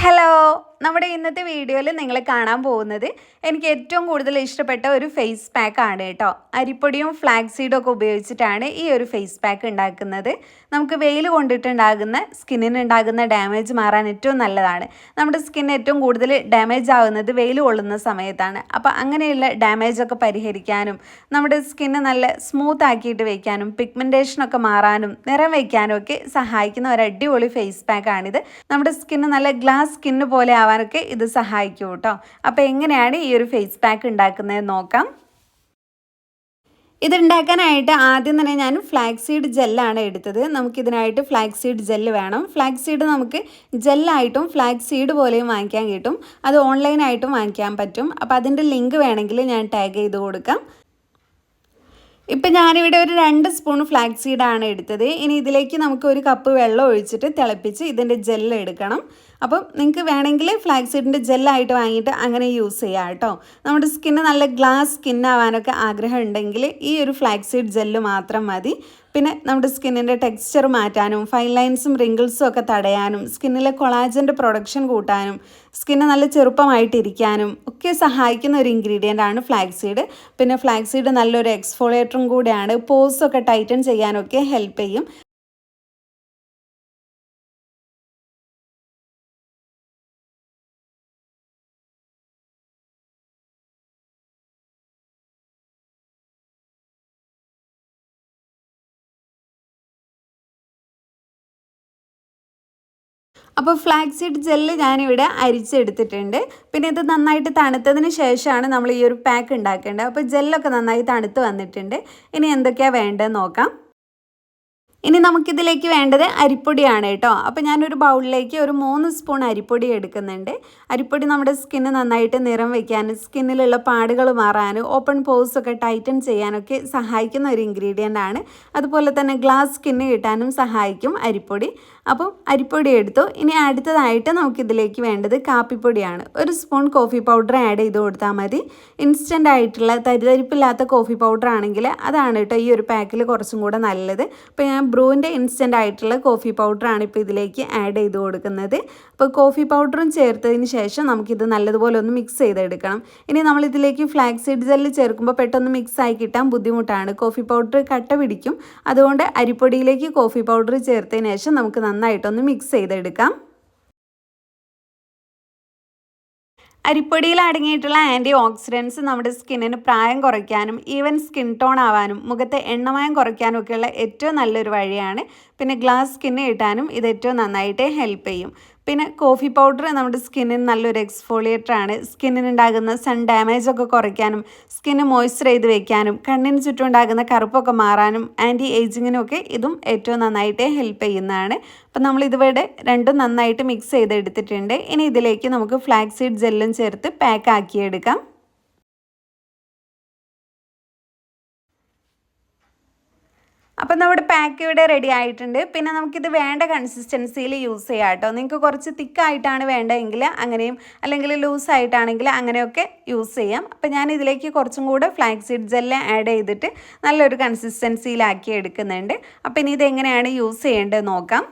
Hello നമ്മുടെ ഇന്നത്തെ വീഡിയോയിൽ നിങ്ങൾ കാണാൻ പോകുന്നത് എനിക്ക് ഏറ്റവും കൂടുതൽ ഇഷ്ടപ്പെട്ട ഒരു ഫേസ് പാക്ക് ആണ് കേട്ടോ. അരിപ്പൊടിയും ഫ്ലാക്സ് സീഡും ഒക്കെ ഉപയോഗിച്ചിട്ടാണ് ഈ ഒരു ഫേസ് പാക്ക് ഉണ്ടാക്കുന്നത്. നമുക്ക് വെയിൽ കൊണ്ടിട്ടുണ്ടാകുന്ന സ്കിന്നിന് ഉണ്ടാകുന്ന ഡാമേജ് മാറാൻ ഏറ്റവും നല്ലതാണ്. നമ്മുടെ സ്കിൻ ഏറ്റവും കൂടുതൽ ഡാമേജ് ആവുന്നത് വെയിൽ കൊള്ളുന്ന സമയത്താണ്. അപ്പോൾ അങ്ങനെയുള്ള ഡാമേജ് ഒക്കെ പരിഹരിക്കാനും നമ്മുടെ സ്കിന്ന് നല്ല സ്മൂത്ത് ആക്കിയിട്ട് വയ്ക്കാനും പിഗ്മെന്റേഷനൊക്കെ മാറാനും നിറം വയ്ക്കാനും ഒക്കെ സഹായിക്കുന്ന ഒരു അടിപൊളി ഫേസ് പാക്കാണിത് നമ്മുടെ സ്കിന്ന് നല്ല ഗ്ലാസ് സ്കിന്ന് പോലെ ആവാനൊക്കെ ഇത് സഹായിക്കും കേട്ടോ അപ്പോൾ എങ്ങനെയാണ് ഈ ഒരു ഫേസ് പാക്ക് ഉണ്ടാക്കുന്നത് നോക്കാം. ഇതുണ്ടാക്കാനായിട്ട് ആദ്യം തന്നെ ഞാൻ ഫ്ലാക്സീഡ് സീഡ് ജെല്ലാണ് എടുത്തത്. നമുക്കിതിനായിട്ട് ഫ്ലാക്സ് സീഡ് ജെല്ല് വേണം. ഫ്ലാക്സീഡ് സീഡ് നമുക്ക് ജെല്ലായിട്ടും ഫ്ലാക്സ് സീഡ് പോലെയും വാങ്ങിക്കാൻ കിട്ടും. അത് ഓൺലൈനായിട്ടും വാങ്ങിക്കാൻ പറ്റും. അപ്പോൾ അതിന്റെ ലിങ്ക് വേണമെങ്കിൽ ഞാൻ ടാഗ് ചെയ്ത് കൊടുക്കാം. ഇപ്പം ഞാനിവിടെ ഒരു രണ്ട് സ്പൂൺ ഫ്ലാക്സ് സീഡാണ് എടുത്തത്. ഇനി ഇതിലേക്ക് നമുക്ക് ഒരു കപ്പ് വെള്ളം ഒഴിച്ചിട്ട് തിളപ്പിച്ച് ഇതിന്റെ ജെല്ല് എടുക്കണം. അപ്പം നിങ്ങൾക്ക് വേണമെങ്കിൽ ഫ്ലാക്സ് സീഡിന്റെ ജെല്ലായിട്ട് വാങ്ങിയിട്ട് അങ്ങനെ യൂസ് ചെയ്യാം കേട്ടോ. നമ്മുടെ സ്കിന്ന് നല്ല ഗ്ലാസ് സ്കിന്നാവാനൊക്കെ ആഗ്രഹം ഉണ്ടെങ്കിൽ ഈ ഒരു ഫ്ലാക്സ് സീഡ് ജെല്ല് മാത്രം മതി. പിന്നെ നമ്മുടെ സ്കിന്നിന്റെ ടെക്സ്ചർ മാറ്റാനും ഫൈൻ ലൈൻസും റിങ്കിൾസും ഒക്കെ തടയാനും സ്കിന്നിലെ കൊളാജന്റെ പ്രൊഡക്ഷൻ കൂട്ടാനും സ്കിന്ന് നല്ല ചെറുപ്പമായിട്ടിരിക്കാനും ഒക്കെ സഹായിക്കുന്ന ഒരു ഇൻഗ്രീഡിയന്റ് ആണ് ഫ്ലാക്സീഡ് പിന്നെ ഫ്ലാക്സീഡ് നല്ലൊരു എക്സ്ഫോളിയേറ്ററും കൂടെയാണ് ഒക്കെ ടൈറ്റൻ ചെയ്യാനൊക്കെ ഹെൽപ്പ് ചെയ്യും. അപ്പോൾ ഫ്ലാക്സീഡ് ജെല്ല് ഞാനിവിടെ അരിച്ചെടുത്തിട്ടുണ്ട്. പിന്നെ ഇത് നന്നായിട്ട് തണുത്തതിന് ശേഷമാണ് നമ്മൾ ഈ ഒരു പാക്ക് ഉണ്ടാക്കേണ്ടത്. അപ്പോൾ ജെല്ലൊക്കെ നന്നായി തണുത്ത് വന്നിട്ടുണ്ട്. ഇനി എന്തൊക്കെയാണ് വേണ്ടതെന്ന് നോക്കാം. ഇനി നമുക്കിതിലേക്ക് വേണ്ടത് അരിപ്പൊടിയാണ് കേട്ടോ. അപ്പോൾ ഞാനൊരു ബൗളിലേക്ക് ഒരു മൂന്ന് സ്പൂൺ അരിപ്പൊടി എടുക്കുന്നുണ്ട്. അരിപ്പൊടി നമ്മുടെ സ്കിന്ന് നന്നായിട്ട് നിറം വയ്ക്കാനും സ്കിന്നിലുള്ള പാടുകൾ മാറാനും ഓപ്പൺ പോസ് ഒക്കെ ടൈറ്റൻ ചെയ്യാനൊക്കെ സഹായിക്കുന്ന ഒരു ഇൻഗ്രീഡിയന്റ് ആണ്. അതുപോലെ തന്നെ ഗ്ലാസ് സ്കിന്ന് കിട്ടാനും സഹായിക്കും അരിപ്പൊടി. അപ്പം അരിപ്പൊടി എടുത്തു. ഇനി അടുത്തതായിട്ട് നമുക്കിതിലേക്ക് വേണ്ടത് കാപ്പിപ്പൊടിയാണ്. ഒരു സ്പൂൺ കോഫി പൗഡർ ആഡ് ചെയ്ത് കൊടുത്താൽ മതി. ഇൻസ്റ്റന്റ് ആയിട്ടുള്ള തരിതരിപ്പില്ലാത്ത കോഫി പൗഡർ ആണെങ്കിൽ അതാണ് കേട്ടോ ഈ ഒരു പാക്കിൽ കുറച്ചും കൂടെ നല്ലത്. അപ്പോൾ ഞാൻ ബ്രൂവിന്റെ ഇൻസ്റ്റന്റ് ആയിട്ടുള്ള കോഫി പൗഡറാണ് ഇപ്പോൾ ഇതിലേക്ക് ആഡ് ചെയ്ത് കൊടുക്കുന്നത്. അപ്പോൾ കോഫി പൗഡറും ചേർത്തതിന് ശേഷം നമുക്കിത് നല്ലതുപോലെ ഒന്ന് മിക്സ് ചെയ്തെടുക്കണം. ഇനി നമ്മൾ ഇതിലേക്ക് ഫ്ലാക്സ് സീഡ് ജെല്ല് ചേർക്കുമ്പോൾ പെട്ടെന്ന് മിക്സ് ആയി കിട്ടാൻ ബുദ്ധിമുട്ടാണ്. കോഫി പൗഡർ കട്ട പിടിക്കും. അതുകൊണ്ട് അരിപ്പൊടിയിലേക്ക് കോഫി പൗഡർ ചേർത്തതിന് ശേഷം നമുക്ക് നന്നായിട്ടൊന്ന് മിക്സ് ചെയ്തെടുക്കാം. അരിപ്പൊടിയിൽ അടങ്ങിയിട്ടുള്ള ആന്റി ഓക്സിഡൻസ് നമ്മുടെ സ്കിന്നിന് പ്രായം കുറയ്ക്കാനും ഈവൻ സ്കിൻ ടോൺ ആവാനും മുഖത്തെ എണ്ണമയം കുറയ്ക്കാനും ഒക്കെയുള്ള ഏറ്റവും നല്ലൊരു വഴിയാണ് പിന്നെ ഗ്ലാസ് സ്കിന്ന് കിട്ടാനും ഇത് ഏറ്റവും നന്നായിട്ട് ഹെൽപ്പ് ചെയ്യും. പിന്നെ കോഫി പൗഡർ നമ്മുടെ സ്കിന്നിന് നല്ലൊരു എക്സ്ഫോളിയേറ്റർ ആണ്. സ്കിന്നിനുണ്ടാകുന്ന സൺ ഡാമേജ് ഒക്കെ കുറയ്ക്കാനും സ്കിന്ന് മോയ്സ്ചർ ചെയ്ത് വെക്കാനും കണ്ണിന് ചുറ്റും ഉണ്ടാകുന്ന കറുപ്പൊക്കെ മാറാനും ആന്റി ഏജിങ്ങിനും ഒക്കെ ഇതും ഏറ്റവും നന്നായിട്ട് ഹെൽപ്പ് ചെയ്യുന്നതാണ്. അപ്പം നമ്മൾ ഇതുവരെ രണ്ടും നന്നായിട്ട് മിക്സ് ചെയ്തെടുത്തിട്ടുണ്ട്. ഇനി ഇതിലേക്ക് നമുക്ക് ഫ്ലാക്സീഡ് ജെല്ലും ചേർത്ത് പാക്ക് ആക്കിയെടുക്കാം. അപ്പം നമ്മുടെ പാക്ക് ഇവിടെ റെഡി ആയിട്ടുണ്ട്. പിന്നെ നമുക്കിത് വേണ്ട കൺസിസ്റ്റൻസിയിൽ യൂസ് ചെയ്യാം കേട്ടോ. നിങ്ങൾക്ക് കുറച്ച് തിക്കായിട്ടാണ് വേണ്ടതെങ്കിൽ അങ്ങനെയും അല്ലെങ്കിൽ ലൂസായിട്ടാണെങ്കിൽ അങ്ങനെയൊക്കെ യൂസ് ചെയ്യാം. അപ്പം ഞാൻ ഇതിലേക്ക് കുറച്ചും കൂടെ ഫ്ലാക്സ് സീഡ്സ് ജെല്ല് ആഡ് ചെയ്തിട്ട് നല്ലൊരു കൺസിസ്റ്റൻസിയിലാക്കി എടുക്കുന്നുണ്ട്. അപ്പം ഇനി ഇതെങ്ങനെയാണ് യൂസ് ചെയ്യേണ്ടത് നോക്കാം.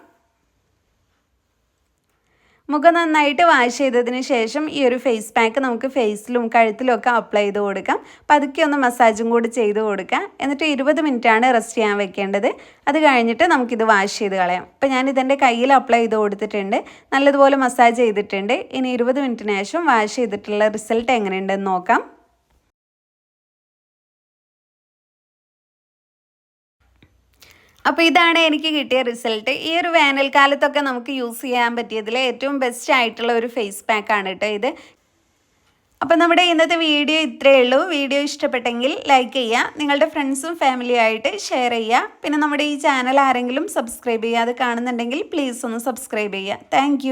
മുഖം നന്നായിട്ട് വാഷ് ചെയ്തതിന് ശേഷം ഈ ഒരു ഫേസ് പാക്ക് നമുക്ക് ഫേസിലും കഴുത്തിലും ഒക്കെ അപ്ലൈ ചെയ്ത് കൊടുക്കാം. പതുക്കെ ഒന്ന് മസാജും കൂടി ചെയ്ത് കൊടുക്കാം. എന്നിട്ട് ഇരുപത് മിനിറ്റാണ് റെസ്റ്റ് ചെയ്യാൻ വെക്കേണ്ടത്. അത് കഴിഞ്ഞിട്ട് നമുക്കിത് വാഷ് ചെയ്ത് കളയാം. അപ്പോൾ ഞാൻ ഇതെന്റെ കയ്യിൽ അപ്ലൈ ചെയ്ത് കൊടുത്തിട്ടുണ്ട്. നല്ലതുപോലെ മസാജ് ചെയ്തിട്ടുണ്ട്. ഇനി ഇരുപത് മിനിറ്റിന് ശേഷം വാഷ് ചെയ്തിട്ടുള്ള റിസൾട്ട് എങ്ങനെയുണ്ടെന്ന് നോക്കാം. അപ്പോൾ ഇതാണ് എനിക്ക് കിട്ടിയ റിസൾട്ട്. ഈ ഒരു വേനൽക്കാലത്തൊക്കെ നമുക്ക് യൂസ് ചെയ്യാൻ പറ്റിയതിൽ ഏറ്റവും ബെസ്റ്റ് ആയിട്ടുള്ള ഒരു ഫേസ് പാക്കാണ് കേട്ടോ ഇത്. അപ്പോൾ നമ്മുടെ ഇന്നത്തെ വീഡിയോ ഇത്രയേ ഉള്ളൂ. വീഡിയോ ഇഷ്ടപ്പെട്ടെങ്കിൽ ലൈക്ക് ചെയ്യുക നിങ്ങളുടെ ഫ്രണ്ട്സും ഫാമിലിയും ആയിട്ട് ഷെയർ ചെയ്യുക പിന്നെ നമ്മുടെ ഈ ചാനൽ ആരെങ്കിലും സബ്സ്ക്രൈബ് ചെയ്യാതെ കാണുന്നുണ്ടെങ്കിൽ പ്ലീസ് ഒന്ന് സബ്സ്ക്രൈബ് ചെയ്യുക താങ്ക്